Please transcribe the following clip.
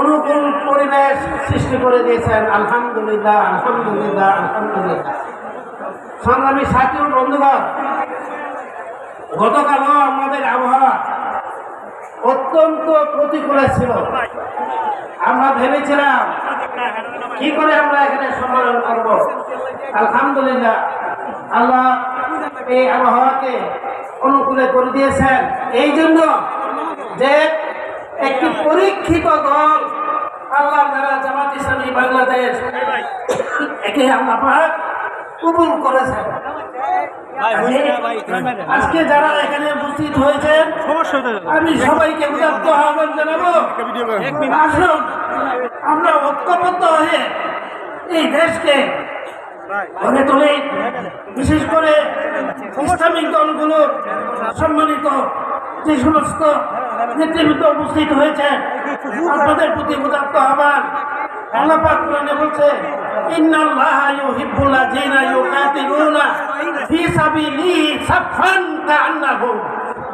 অনুকূল পরিবেশ সৃষ্টি করে দিয়েছেন। আলহামদুলিল্লাহ আলহামদুলিল্লাহ আলহামদুলিল্লাহ। সংগ্রামী সাথী বন্ধুগণ, গতকালও আমাদের আবহাওয়া অত্যন্ত প্রতিকূলে ছিল। আমরা ভেবেছিলাম, কি করে আমরা এখানে সম্মেলন করব? আলহামদুলিল্লাহ, আল্লাহ এই আবহাওয়াকে অনুকূলে করে দিয়েছেন। এই জন্য যে একটি পরীক্ষিত দল। আল্লাহ দ্বারা জামাত ইসলামী বাংলাদেশ একে আল্লাহ পাক কবুল করেছেন। আজকে যারা এখানে উপস্থিত হয়েছেন আমি সবাইকে উদাত্ত আহ্বান জানাব। আসুন আমরা ঐক্যবদ্ধ হয়ে এই দেশকে গড়ে তুলি। বিশেষ করে ইসলামিক দলগুলোর সম্মানিত যে সমস্ত নেতৃবৃন্দ উপস্থিত হয়েছে। আপনাদের প্রতি উদাত্ত আহ্বান। আল্লাহ পাক কোরআনে বলছে, ইন্নাল্লাহ ইউহিব্বুল লাযিনা ইউকাতিলুনা ফি সাবিলিহি সাফফান কাআন্নাহুম